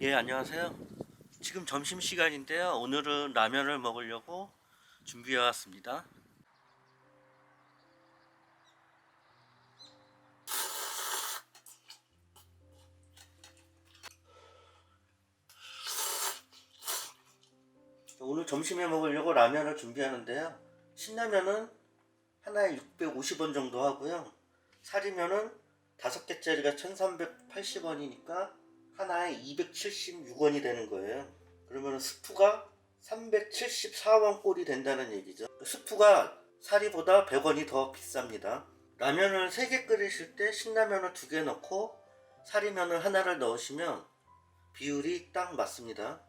예, 안녕하세요. 지금 점심시간인데요. 오늘은 라면을 먹으려고 준비해 왔습니다. 오늘 점심에 먹으려고 라면을 준비하는데요. 신라면은 하나에 650원 정도 하고요. 사리면은 다섯 개짜리가 1380원이니까 하나에 276원이 되는 거예요. 그러면 스프가 374원 꼴이 된다는 얘기죠. 스프가 사리보다 100원이 더 비쌉니다. 라면을 3개 끓이실 때 신라면을 2개 넣고 사리면을 하나를 넣으시면 비율이 딱 맞습니다.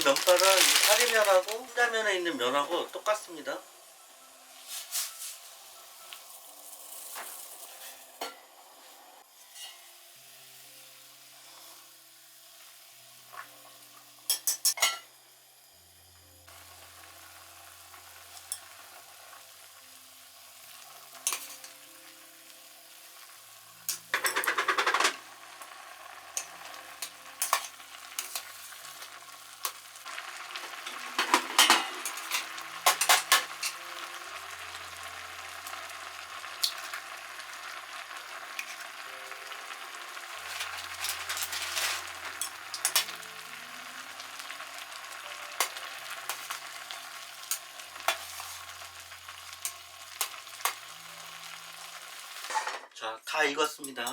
면 면발은 이 사리면하고 신라면에 있는 면하고 똑같습니다. 자, 다 익었습니다.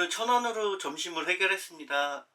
오늘은 천 원으로 점심을 해결했습니다.